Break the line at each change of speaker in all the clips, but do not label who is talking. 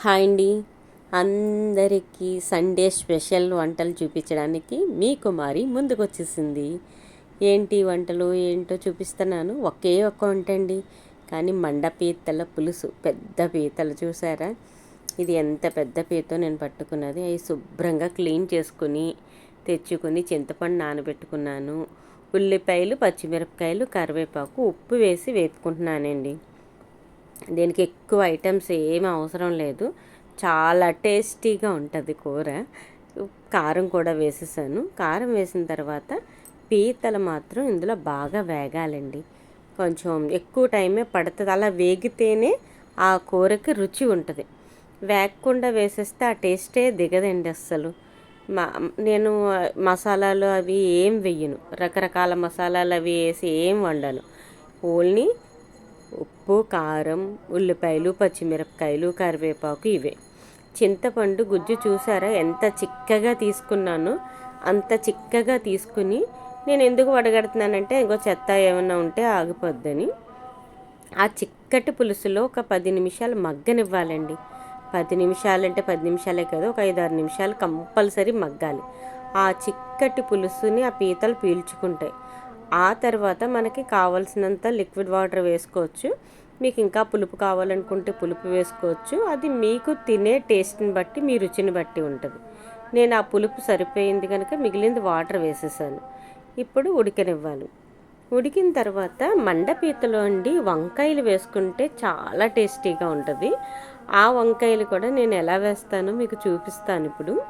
Hi అండి. అందరికీ Sunday special వంటలు చూపించడానికి మీ కుమారి ముందుకు వచ్చేసింది ఏంటి వంటలు ఏంటో చూపిస్తున్నాను. ఒకే ఒక్క వంట అండి. కానీ మండ పీతల పులుసు. పెద్ద పీతలు చూసారా? ఇది ఎంత పెద్ద పీతో నేను పట్టుకున్నది. అవి శుభ్రంగా క్లీన్ చేసుకుని తెచ్చుకొని చింతపండు నానబెట్టుకున్నాను. ఉల్లిపాయలు పచ్చిమిరపకాయలు కరివేపాకు ఉప్పు వేసి వేపుకుంటున్నానండి. దీనికి ఎక్కువ ఐటమ్స్ ఏమి అవసరం లేదు. చాలా టేస్టీగా ఉంటుంది కూర. కారం కూడా వేసేసాను. కారం వేసిన తర్వాత పీతలు మాత్రం ఇందులో బాగా వేగాలండి. కొంచెం ఎక్కువ టైమే పడుతుంది. అలా వేగితేనే ఆ కూరకి రుచి ఉంటుంది. వేగకుండా వేసేస్తే ఆ టేస్టే దిగదండి అస్సలు. మా నేను మసాలాలు అవి ఏం వెయ్యను రకరకాల మసాలాలు అవి వేసి ఏం వండను. ఓన్లీ ఉప్పు కారం ఉల్లిపాయలు పచ్చిమిరపకాయలు కరివేపాకు ఇవే. చింతపండు గుజ్జు చూసారా? ఎంత చిక్కగా తీసుకున్నానో. అంత చిక్కగా తీసుకుని నేను ఎందుకు వడగడుతున్నానంటే ఇంకో చెత్త ఏమైనా ఉంటే ఆగిపోద్దని. ఆ చిక్కటి పులుసులో ఒక పది నిమిషాలు మగ్గనివ్వాలండి. పది నిమిషాలంటే పది నిమిషాలే కదా ఒక ఐదు ఆరు నిమిషాలు కంపల్సరీ మగ్గాలి. ఆ చిక్కటి పులుసుని ఆ పీతలు పీల్చుకుంటాయి. ఆ తర్వాత మనకి కావలసినంత లిక్విడ్ వాటర్ వేసుకోవచ్చు. మీకు ఇంకా పులుపు కావాలనుకుంటే పులుపు వేసుకోవచ్చు. అది మీకు తినే టేస్ట్ని బట్టి మీ రుచిని బట్టి ఉంటుంది. నేను ఆ పులుపు సరిపోయింది కనుక మిగిలింది వాటర్ వేసేసాను. ఇప్పుడు ఉడికనివ్వాలి. ఉడికిన తర్వాత మండపీతలో అండి వంకాయలు వేసుకుంటే చాలా టేస్టీగా ఉంటుంది. ఆ వంకాయలు కూడా నేను ఎలా వేస్తానో మీకు చూపిస్తాను ఇప్పుడు.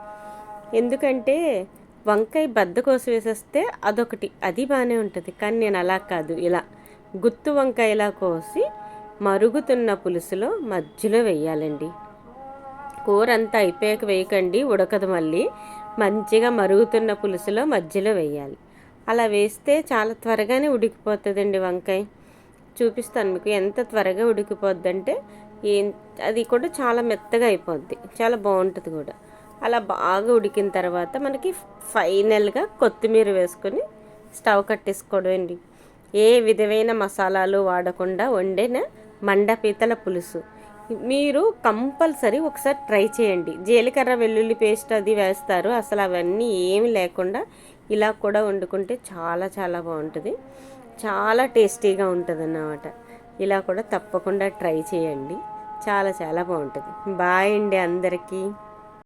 ఎందుకంటే వంకాయ బద్ద కోసి వేసేస్తే అదొకటి. అది బాగానే ఉంటుంది. కానీ నేను అలా కాదు. ఇలా గుత్తు వంకాయలా కోసి మరుగుతున్న పులుసులో మధ్యలో వేయాలండి. కూర అంతా అయిపోయాక వేయకండి. ఉడకదు మళ్ళీ. మంచిగా మరుగుతున్న పులుసులో మధ్యలో వేయాలి. అలా వేస్తే చాలా త్వరగానే ఉడికిపోతుందండి వంకాయ. చూపిస్తాను మీకు ఎంత త్వరగా ఉడికిపోద్ది అంటే అది కూడా చాలా మెత్తగా అయిపోద్ది. చాలా బాగుంటుంది కూడా. అలా బాగా ఉడికిన తర్వాత మనకి ఫైనల్గా కొత్తిమీర వేసుకొని స్టవ్ కట్టేసుకోవడం అండి. ఏ విధమైన మసాలాలు వాడకుండా వండిన మండ పీతల పులుసు. మీరు కంపల్సరీ ఒకసారి ట్రై చేయండి. జీలకర్ర వెల్లుల్లి పేస్ట్ అది వేస్తారు. అసలు అవన్నీ ఏమి లేకుండా ఇలా కూడా వండుకుంటే చాలా చాలా బాగుంటుంది. చాలా టేస్టీగా ఉంటుంది అన్నమాట ఇలా కూడా తప్పకుండా ట్రై చేయండి. చాలా చాలా బాగుంటుంది. బాయ్ అండి అందరికీ.